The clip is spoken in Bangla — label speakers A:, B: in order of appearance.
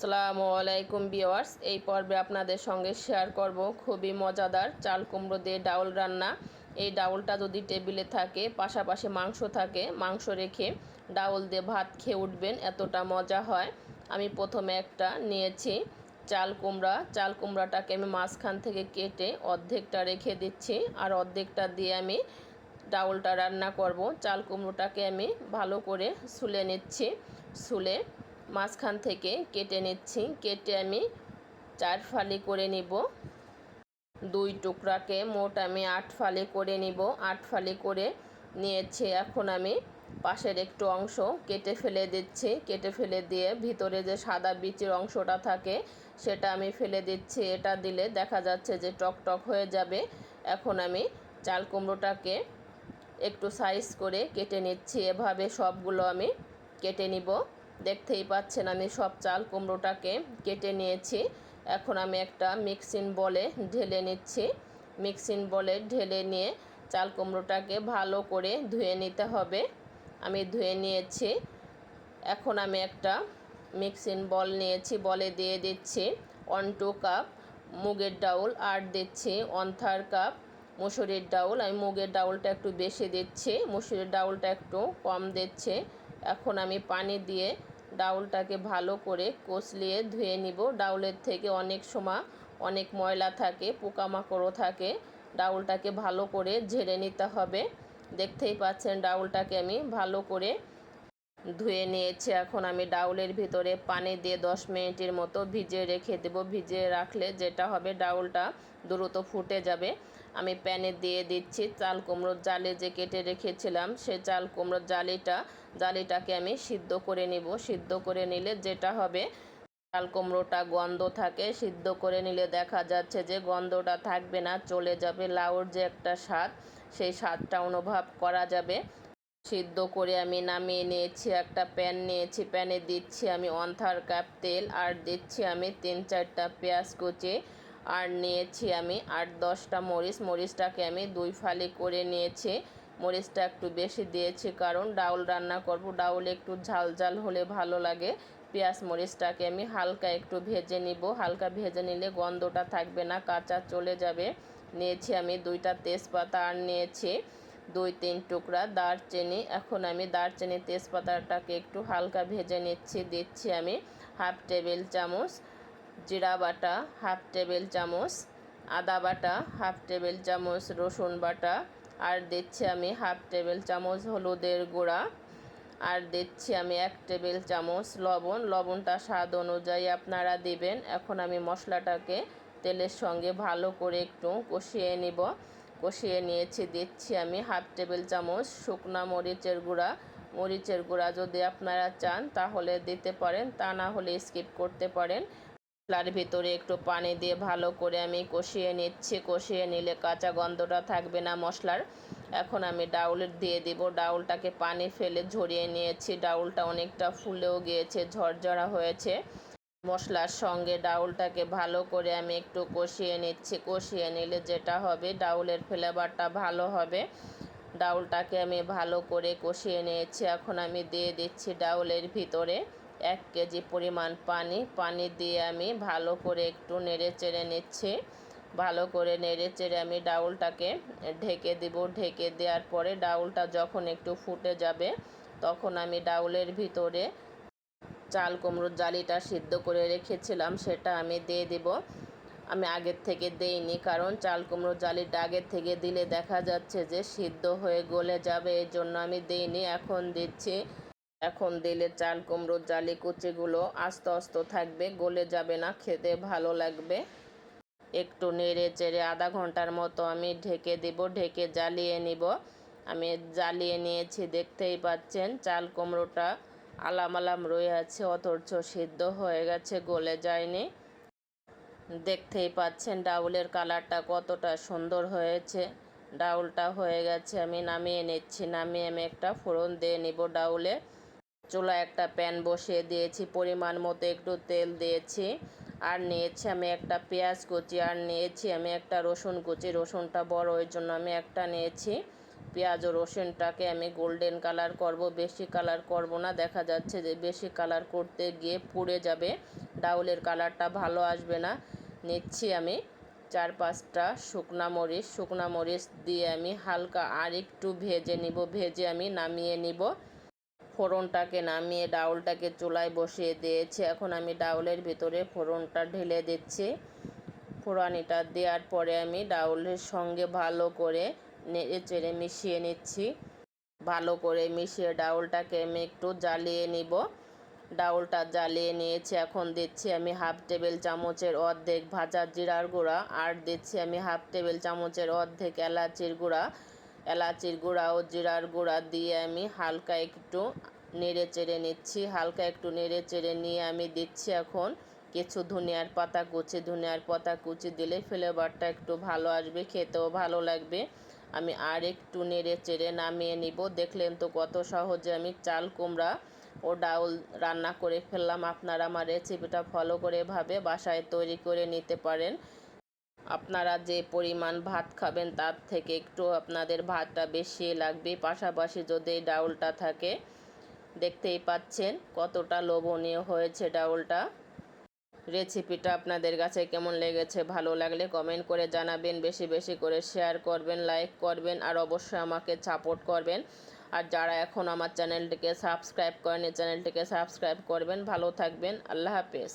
A: আসসালামু আলাইকুম বিওয়ার্স এই পর্বে আপনাদের সঙ্গে শেয়ার করব খুবই মজাদার চাল কুমড়ো দিয়ে ডাউল রান্না। এই ডাউলটা যদি টেবিলে থাকে, পাশাপাশি মাংস থাকে, মাংস রেখে ডাউল দিয়ে ভাত খেয়ে উঠবেন, এতটা মজা হয়। আমি প্রথমে একটা নিয়েছি চাল কুমড়া। চাল কুমড়াটাকে আমি মাঝখান থেকে কেটে অর্ধেকটা রেখে দিচ্ছি আর অর্ধেকটা দিয়ে আমি ডাউলটা রান্না করব। চাল কুমড়োটাকে আমি ভালো করে সুলে নিচ্ছি। সুলে মাঝখান থেকে কেটে নিচ্ছি। কেটে আমি চার ফালি করে নিব। দুই টুকরাকে মোট আমি আট ফালি করে নিব। আট ফালি করে নিয়েছি এখন আমি পাশের একটু অংশ কেটে ফেলে দিচ্ছি। কেটে ফেলে দিয়ে ভিতরে যে সাদা বিচির অংশটা থাকে সেটা আমি ফেলে দিচ্ছি। এটা দিলে দেখা যাচ্ছে যে টক টক হয়ে যাবে। এখন আমি চাল কুমড়োটাকে একটু সাইজ করে কেটে নিচ্ছি। এভাবে সবগুলো আমি কেটে নিব। দেখতেই পাচ্ছেন আমি সব চাল কুমড়োটাকে কেটে নিয়েছি। এখন আমি একটা মিক্সিং বলে ঢেলে নিচ্ছি। মিক্সিং বলে ঢেলে নিয়ে চাল কুমড়োটাকে ভালো করে ধুয়ে নিতে হবে। আমি ধুয়ে নিয়েছি। এখন আমি একটা মিক্সিং বল নিয়েছি, বলে দিয়ে দিচ্ছি। ওয়ান টু কাপ মুগের ডাউল আর দিচ্ছি। ওয়ান কাপ মুসুরির ডাউল। আমি মুগের ডাউলটা একটু বেশি দিচ্ছি। মুসুরির ডাউলটা একটু কম দিচ্ছে। এখন আমি পানি দিয়ে ডাউলটাকে ভালো করে কষলিয়ে ধুয়ে নিব। ডাউলের থেকে অনেক সময় অনেক ময়লা থাকে, পোকামাকড়ও থাকে। ডাউলটাকে ভালো করে ঝেড়ে নিতে হবে। দেখতেই পাচ্ছেন ডাউলটাকে আমি ভালো করে ধুয়ে নিয়েছি। এখন আমি ডাউলের ভিতরে পানি দিয়ে দশ মিনিটের মতো ভিজিয়ে রেখে দেব। ভিজিয়ে রাখলে যেটা হবে ডাউলটা দ্রুত ফুটে যাবে। আমি প্যানে দিয়ে দিচ্ছি চাল কুমড়োর জালে যে কেটে রেখেছিলাম, সে চাল কুমড়োর জালিটা, জালিটাকে আমি সিদ্ধ করে নিব। সিদ্ধ করে নিলে যেটা হবে, চাল কুমড়োটা গন্ধ থাকে। সিদ্ধ করে নিলে দেখা যাচ্ছে যে গন্ধটা থাকবে না, চলে যাবে লাউর যে একটা স্বাদ, সেই স্বাদটা অনুভব করা যাবে। সিদ্ধ করে আমি নামিয়ে নিয়েছি, একটা প্যান নিয়েছি, প্যানে দিচ্ছি আমি ওয়ান থার্ড কাপ তেল, আর দিচ্ছি আমি তিন চারটা পেঁয়াজ কুচি, আর নিয়েছি আমি আট দশটা মরিচ, মরিচটাকে আমি দুই ফালি করে নিয়েছি। মরিচটা একটু বেশি দিয়েছি কারণ ডাউল রান্না করব, ডাউল একটু ঝাল ঝাল হলে ভালো লাগে। পেঁয়াজ, মরিচটাকে আমি হালকা একটু ভেজে নিব, হালকা ভেজে নিলে গন্ধটা থাকবে না, কাঁচা চলে যাবে। নিয়েছি আমি দুইটা তেজপাতা আর নিয়েছি। দুই তিন টুকরা দারচিনি। এখন আমি দারচিনি তেজপাতাটাকে একটু হালকা ভেজে নিচ্ছি, দিচ্ছি আমি হাফ টেবিল চামচ জিরা বাটা, হাফ টেবিল চামচ আদা বাটা, হাফ টেবিল চামচ রসুন বাটা, আর দিচ্ছি আমি হাফ টেবিল চামচ হলুদের গুঁড়া, আর দিচ্ছি আমি এক টেবিল চামচ লবণ। লবণটা স্বাদ অনুযায়ী আপনারা দিবেন। এখন আমি মশলাটাকে তেলের সঙ্গে ভালো করে একটু কষিয়ে নিব। কষিয়ে নিয়েছি, দিচ্ছি আমি হাফ টেবিল চামচ শুকনা মরিচের গুঁড়া। মরিচের গুঁড়া যদি আপনারা চান তাহলে দিতে পারেন, তা না হলে স্কিপ করতে পারেন। মশলার ভিতরে একটু পানি দিয়ে ভালো করে আমি কষিয়ে নিচ্ছি, কষিয়ে নিলে কাঁচা গন্ধটা থাকবে না মশলার। এখন আমি ডাউল দিয়ে দিব, ডাউলটাকে পানি ফেলে ঝরিয়ে নিয়েছি। ডাউলটা অনেকটা ফুলেও গিয়েছে, ঝরঝরা হয়েছে। মশলার সঙ্গে ডাউলটাকে ভালো করে আমি একটু কষিয়ে নিচ্ছি। কষিয়ে নিলে যেটা হবে, ডাউলের ফ্লেভারটা ভালো হবে। ডাউলটাকে আমি ভালো করে কষিয়ে নিয়েছি। এখন আমি দিয়ে দিচ্ছি ডাউলের ভিতরে এক কেজি পরিমাণ পানি। পানি দিয়ে আমি ভালো করে একটু নেড়ে চেড়ে নিচ্ছি। ভালো করে নেড়ে চেড়ে আমি ডাউলটাকে ঢেকে দিব। ঢেকে দেওয়ার পরে ডাউলটা যখন একটু ফুটে যাবে, তখন আমি ডাউলের ভিতরে চাল, কুমড়োর জালিটা সিদ্ধ করে রেখেছিলাম, সেটা আমি দিয়ে দিব। আমি আগের থেকে দেইনি, কারণ চাল, কুমড়োর জালিটা আগের থেকে দিলে দেখা যাচ্ছে যে সিদ্ধ হয়ে গলে যাবে এই জন্য আমি দেইনি, এখন দিচ্ছি। এখন দিলে চাল, কুমড়োর জালি, কুচিগুলো আস্তে আস্তে থাকবে, গলে যাবে না, খেতে ভালো লাগবে। একটু নেড়ে চেড়ে আধা ঘণ্টার মতো আমি ঢেকে দিব, ঢেকে জ্বালিয়ে নিব। আমি জ্বালিয়ে নিয়েছি, দেখতেই পাচ্ছেন, চাল, কুমড়োটা আলাম আলাম রয়ে আছে, অথচ সিদ্ধ হয়ে গেছে, গলে যায়নি। দেখতেই পাচ্ছেন ডাউলের কালারটা কতটা সুন্দর হয়েছে। ডাউলটা হয়ে গেছে, আমি নামিয়ে নিচ্ছি। নামিয়ে আমি একটা ফোড়ন দিয়ে নিব ডাউলে। চুলা একটা প্যান বসিয়ে দিয়েছি, পরিমাণ মতো একটু তেল দিয়েছি। আর নিয়েছি আমি একটা পেঁয়াজ কুচি, আর নিয়েছি আমি একটা রসুন কুচি। রসুনটা বড়, ওই জন্য আমি একটা নিয়েছি। পেঁয়াজ ও রসুনটাকে আমি গোল্ডেন কালার করব, বেশি কালার করব না। দেখা যাচ্ছে যে বেশি কালার করতে গিয়ে পুড়ে যাবে, ডাউলের কালারটা ভালো আসবে না। নিচ্ছি আমি চার পাঁচটা শুকনা মরিচ। শুকনা মরিচ দিয়ে আমি হালকা আর একটু ভেজে নিব, ভেজে আমি নামিয়ে নিব। ফোড়নটাকে নামিয়ে ডাউলটাকে চুলায় বসিয়ে দিয়েছি। এখন আমি ডাউলের ভিতরে ফোড়নটা ঢেলে দিচ্ছি। ফোড়ানিটা দেওয়ার পরে আমি ডাউলের সঙ্গে ভালো করে নেড়ে চেড়ে মিশিয়ে নিচ্ছি। ভালো করে মিশিয়ে ডাউলটাকে আমি একটু জ্বালিয়ে নিব। ডাউলটা জ্বালিয়ে নিয়েছি, এখন দিচ্ছি আমি হাফ টেবিল চামচের অর্ধেক ভাজা জিরার গুঁড়া, আর দিচ্ছি আমি হাফ টেবিল চামচের অর্ধেক এলাচির গুঁড়া। এলাচির গুঁড়া ও জিরার গুঁড়া দিয়ে আমি হালকা একটু নেড়ে চেড়ে নিচ্ছি, হালকা একটু নেড়ে চেড়ে নিয়ে আমি দিচ্ছি এখন কিছু ধনিয়ার পাতা কুচি ধনিয়ার পাতা কুচি দিলে ফ্লেভারটা একটু ভালো আসবে, খেতেও ভালো লাগবে। আমি আর একটু নেড়ে চেড়ে নামিয়ে নিব। দেখলেন তো কত সহজে আমি চাল, কুমড়া ও ডাউল রান্না করে ফেললাম। আপনারা আমার রেসিপিটা ফলো করে এভাবে বাসায় তৈরি করে নিতে পারেন। আপনারা যে পরিমাণ ভাত খাবেন তার থেকে একটু আপনাদের ভাতটা বেশি লাগবে। পাশাপাশি যদি ডাউলটা থাকে, দেখতেই পাচ্ছেন কতটা লোভনীয় হয়েছে ডাউলটা। রেসিপিটা আপনাদের কাছে কেমন লেগেছে, ভালো লাগলে কমেন্ট করে জানাবেন, বেশি বেশি করে শেয়ার করবেন লাইক করবেন আর অবশ্যই আমাকে সাপোর্ট করবেন। আর যারা এখন আমার চ্যানেলটিকে সাবস্ক্রাইব করেন এই চ্যানেলটিকে সাবস্ক্রাইব করবেন। ভালো থাকবেন, আল্লাহ হাফেজ।